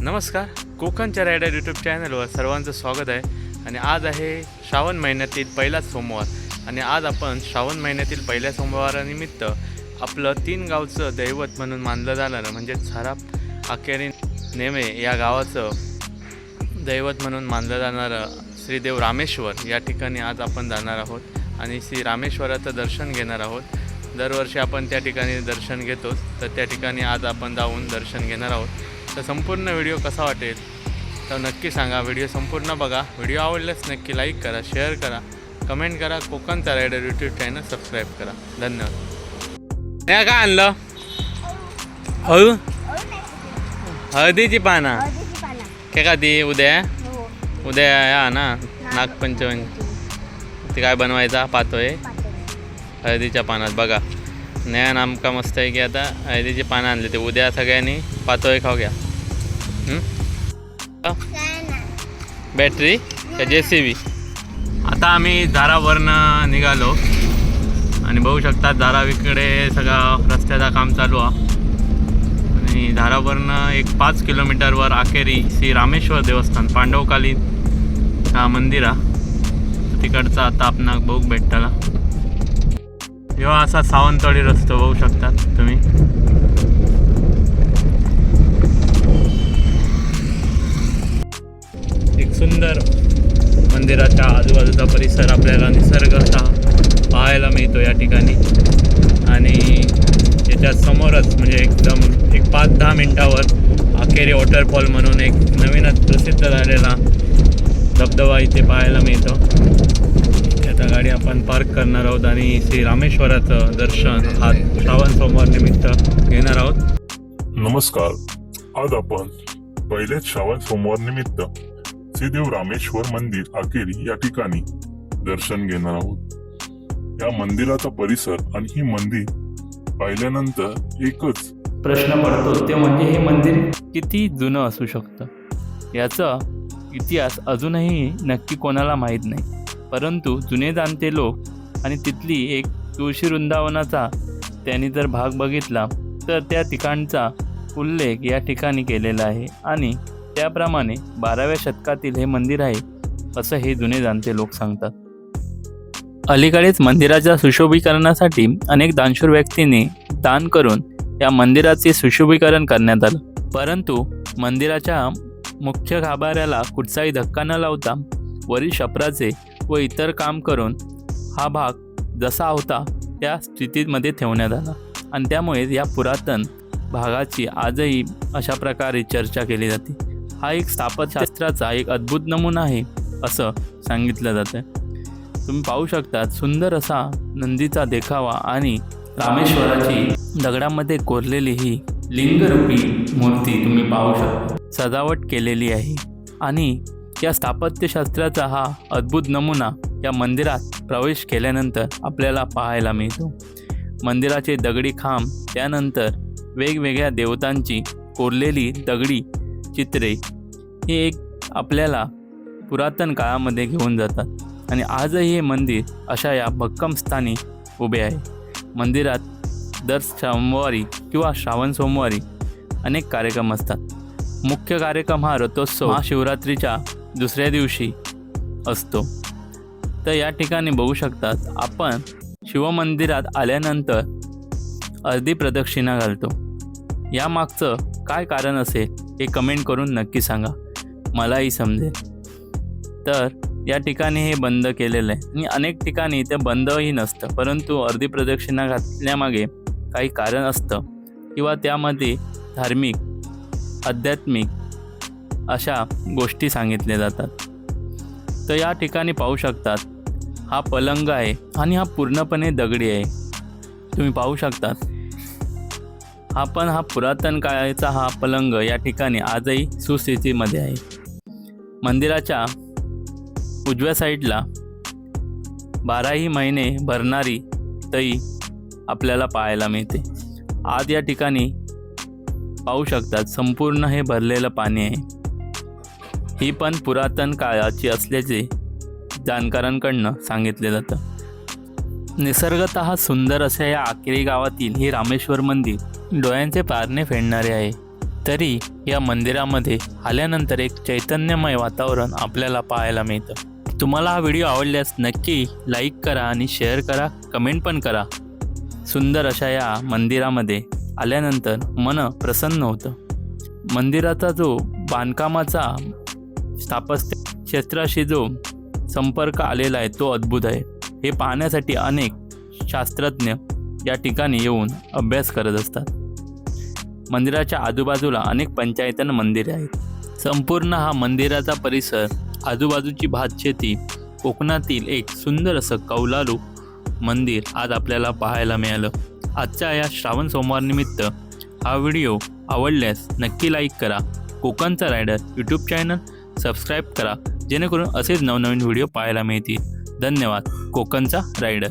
नमस्कार. कोकणच्या rider YouTube चॅनलवर सर्वांचं स्वागत आहे. आणि आज आहे श्रावण महिन्यातील पहिलाच सोमवार. आणि आज आपण श्रावण महिन्यातील पहिल्या सोमवारानिमित्त आपलं तीन गावचं दैवत म्हणून मानलं जाणारं म्हणजे झराप अखेरी नेमे या गावाचं दैवत म्हणून मानलं जाणारं श्रीदेव रामेश्वर. या ठिकाणी आज आपण जाणार आहोत आणि श्री रामेश्वराचं दर्शन घेणार आहोत. दरवर्षी आपण त्या ठिकाणी दर्शन घेतोच. तर त्या ठिकाणी आज आपण जाऊन दर्शन घेणार आहोत. तर संपूर्ण व्हिडिओ कसा वाटेल तर नक्की सांगा. व्हिडिओ संपूर्ण बघा. व्हिडिओ आवडल्यास नक्की लाईक करा शेअर करा कमेंट करा. कोकणचा रायडर यूट्यूब चॅनल सबस्क्राईब करा. धन्यवाद. या काय आणलं? हळू? हळदीची पाना. पानं काय का ती उद्या? उद्या या ना? नागपंचमी. ते काय बनवायचा? पाहतोय हळदीच्या पानात. बघा. ज्ञान आमका मस्त आहे की आता. हळदीची पानं आणली ते. उद्या सगळ्यांनी पातोय खाऊ घ्या बॅटरी का जे सी बी आता आम्ही धारावरनं निघालो. आणि बघू शकता धारावीकडे सगळा रस्त्याचं काम चालू आहे. आणि धारावरनं एक पाच किलोमीटरवर अखेरी श्री रामेश्वर देवस्थान पांडवकालीन हा मंदिर हा तिकडचा आता आपणाक बघू भेटताला. ह्यो असा सावंतवाडी रस्तो बघू शकतात तुम्ही. मंदिराच्या आजूबाजूचा परिसर आपल्याला निसर्ग असा पाहायला मिळतो या ठिकाणी. आणि याच्या समोरच म्हणजे एकदम एक पाच दहा मिनटावर अखेरी वॉटरफॉल म्हणून एक नवीनच प्रसिद्ध झालेला धबधबा इथे पाहायला मिळतो. आता गाडी आपण पार्क करणार आहोत आणि श्री रामेश्वराचं दर्शन हा श्रावण सोमवार निमित्त घेणार आहोत. नमस्कार. आज आपण पहिलेच श्रावण सोमवार निमित्त श्रीदेव रामेश्वर मंदिर अखेरी या ठिकाणी दर्शन घेणार आहोत. या मंदिराचा परिसर आणि ही मंदिर पाहिल्यानंतर एकच प्रश्न पडतो ते म्हणजे हे मंदिर किती जुनं असू शकतं? याचा इतिहास अजूनही नक्की कोणाला माहीत नाही. परंतु जुने जाणते लोक आणि तिथली एक तुळशी वृंदावनाचा त्यांनी जर भाग बघितला तर त्या ठिकाणचा उल्लेख या ठिकाणी केलेला आहे. आणि त्याप्रमाणे बाराव्या शतकातील हे मंदिर आहे असं हे जुने जाणते लोक सांगतात. अलीकडेच मंदिराच्या सुशोभीकरणासाठी अनेक दानशूर व्यक्तींनी दान करून या मंदिराचे सुशोभीकरण करण्यात आलं. परंतु मंदिराच्या मुख्य गाभाऱ्याला कुठचाही धक्का न लावता वरील शपराचे व इतर काम करून हा भाग जसा होता त्या स्थितीमध्ये ठेवण्यात आला. आणि त्यामुळे या पुरातन भागाची आजही अशा प्रकारे चर्चा केली जाते. हा एक स्थापत्यशास्त्राचा एक अद्भुत नमुना आहे असं सांगितलं जातं तुम्ही पाहू शकता सुंदर असा नंदीचा देखावा आणि रामेश्वराची दगडामध्ये कोरलेली ही लिंगरूपी मूर्ती तुम्ही पाहू शकता. सजावट केलेली आहे आणि या स्थापत्यशास्त्राचा हा अद्भुत नमुना या मंदिरात प्रवेश केल्यानंतर आपल्याला पाहायला मिळतो. मंदिराचे दगडी खांब त्यानंतर वेगवेगळ्या देवतांची कोरलेली दगडी चित्रे हे एक आपल्याला पुरातन काळामध्ये घेऊन जातात. आणि आजही हे मंदिर अशा या भक्कम स्थानी उभे आहे. मंदिरात दर सोमवारी किंवा श्रावण सोमवारी अनेक कार्यक्रम असतात. मुख्य कार्यक्रम हा रथोत्सव महाशिवरात्रीच्या दुसऱ्या दिवशी असतो. तर या ठिकाणी बघू शकतात आपण शिवमंदिरात आल्यानंतर अर्धी प्रदक्षिणा घालतो. यामागचं काय कारण असेल? हे कमेंट करून नक्की सांगा. मलाही समजेल. तर या ठिकाणी हे बंद केलेलं आहे. आणि अनेक ठिकाणी ते बंदही नसतं. परंतु अर्धी प्रदक्षिणा घातल्यामागे काही कारण असतं. किंवा त्यामध्ये धार्मिक आध्यात्मिक अशा गोष्टी सांगितल्या जातात. तर या ठिकाणी पाहू शकतात. हा पलंग आहे आणि हा पूर्णपणे दगडी आहे. तुम्ही पाहू शकतात. हा पण हा पुरातन काळाचा हा पलंग या ठिकाणी आजही सुस्थितीमध्ये आहे. मंदिराच्या उजव्या साईडला बाराही महिने भरणारी तई आपल्याला पाहायला मिळते. आज या ठिकाणी पाहू शकतात संपूर्ण हे भरलेलं पाणी आहे. ही पण पुरातन काळाची असल्याचे जाणकारांकडनं सांगितले जातं निसर्गत सुंदर अशा या आकेरी गावातील हे रामेश्वर मंदिर डोळ्यांचे पारणे फेडणारे आहे. तरी या मंदिरामध्ये आल्यानंतर एक चैतन्यमय वातावरण आपल्याला पाहायला मिळतं. तुम्हाला हा व्हिडिओ आवडल्यास नक्की लाईक करा आणि शेअर करा कमेंट पण करा. सुंदर अशा या मंदिरामध्ये आल्यानंतर मन प्रसन्न होतं. मंदिराचा जो बांधकामाचा स्थापत्य क्षेत्राशी जो संपर्क आलेला आहे तो अद्भुत आहे. हे पाहण्यासाठी अनेक शास्त्रज्ञ या ठिकाणी येऊन अभ्यास करत असतात. मंदिराच्या आजूबाजूला अनेक पंचायतन मंदिरे आहेत. संपूर्ण हा मंदिराचा परिसर आजूबाजूची भातशेती कोकणातील एक सुंदर असं कौलारू मंदिर आज आपल्याला पाहायला मिळालं. आजच्या या श्रावण सोमवारनिमित्त हा व्हिडिओ आवडल्यास नक्की लाईक करा. कोकणचा रायडर यूट्यूब चॅनल सबस्क्राईब करा जेणेकरून असेच नवनवीन व्हिडिओ पाहायला मिळतील. धन्यवाद. कोकणचा रायडर.